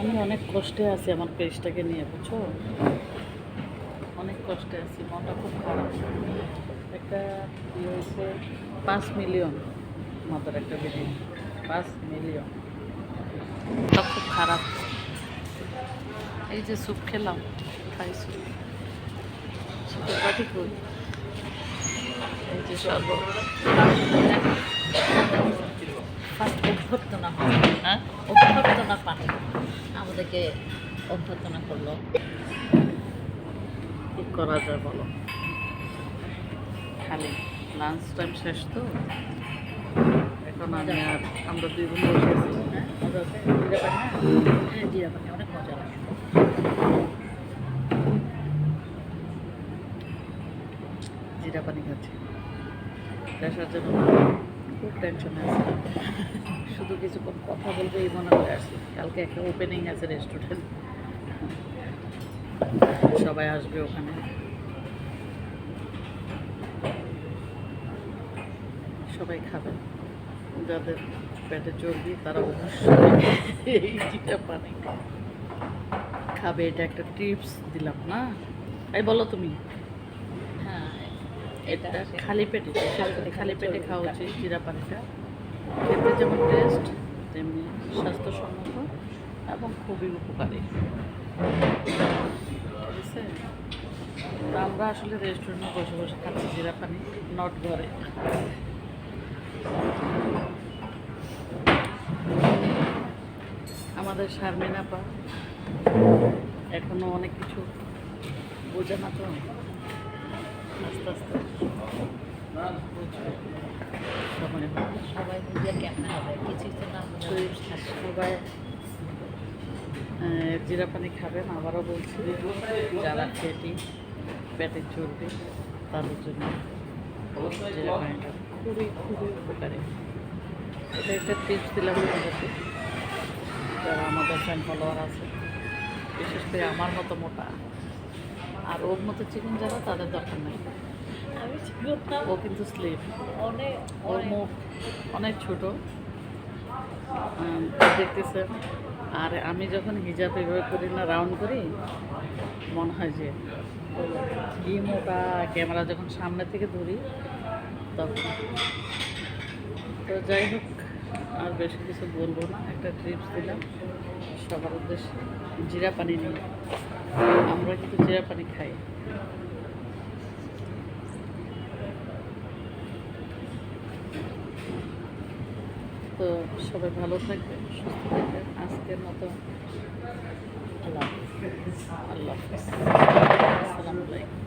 আমি অনেক কষ্টে আছি আমার পেজটাকে নিয়ে, বুঝছ? অনেক কষ্টে আছি, মনটা খুব খারাপ। একটা ইয়ে হয়েছে? পাঁচ মিলিয়ন মাত্র একটা ভিডিও পাঁচ মিলিয়ন। মনটা খুব খারাপ। এই যে স্যুপ খেলাম খাইছি স্যুপের বাটি কই? এই যে শরবত ফার্স্ট অভ্যর্থনা হ্যাঁ অভ্যর্থনা পানি আমাদেরকে অভ্যর্থনা করল। কি করা যায় বলো? খালি লাঞ্চ টাইম শেষ তো? এখন আমি আর আমরা দুই বোন বসে আছি। হ্যাঁ জিরা পানি হ্যাঁ জিরা পানি অনেক মজা লাগে জিরা পানি খাচ্ছি। জন্য খুব টেনশনে আছে। শুধু কিছুক্ষণ কথা বলব, এই মনে করে আসি কালকে একটা ওপেনিং আছে রেস্টুরেন্ট সবাই আসবে ওখানে। সবাই খাবে। যাদের পেটে চর্বি, তারা অবশ্যই এই জিরা পানি খাবে। এটা একটা টিপস দিলাম না? এই বলো তুমি। এটা খালি পেটে খালি পেটে খাওয়া উচিত জিরা পানিটা খেতে যেমন টেস্ট তেমনি স্বাস্থ্যসম্মত এবং খুবই উপকারী। ঠিক আমরা আসলে রেস্টুরেন্টে বসে বসে খাচ্ছি জিরা পানি নট ঘরে। আমাদের শারমিন আপা, এখনও অনেক কিছু বোঝে না তো। আস্তে আস্তে। সবাই বুঝে কেমন হবে? কিছু তো না সবাই জিরা পানি খাবেন আবারও বলছি যারা ফেটি পেটে চর্বি তাদের জন্য জিরা পানিটা খুবই খুবই উপকারী। এটা একটা টিপস দিলাম যারা আমাদের ফ্যান ফলোয়ার আছে বিশেষ করে আমার মতো মোটা আর ওর মতো চিকন যারা তাদের দরকার নেই। আমি ও কিন্তু স্লিপ অনেক ওর মুখ অনেক ছোট। দেখতেছে। আর আমি যখন হিজাব এভাবে করি না রাউন্ড করি মনে হয় যে কি মোটা। ক্যামেরা যখন সামনে থেকে ধরি তখন। তো যাই হোক আর বেশি কিছু বলব না। একটা ট্রিপস দিলাম। সবার উদ্দেশ্যে জিরা পানি নিয়ে আমরা কিন্তু জিরা পানি খাই। তো সবাই ভালো থাকবে সুস্থ থাকবেন। আজকের মতো আল্লাহ আল্লাহ আসসালামু আলাইকুম।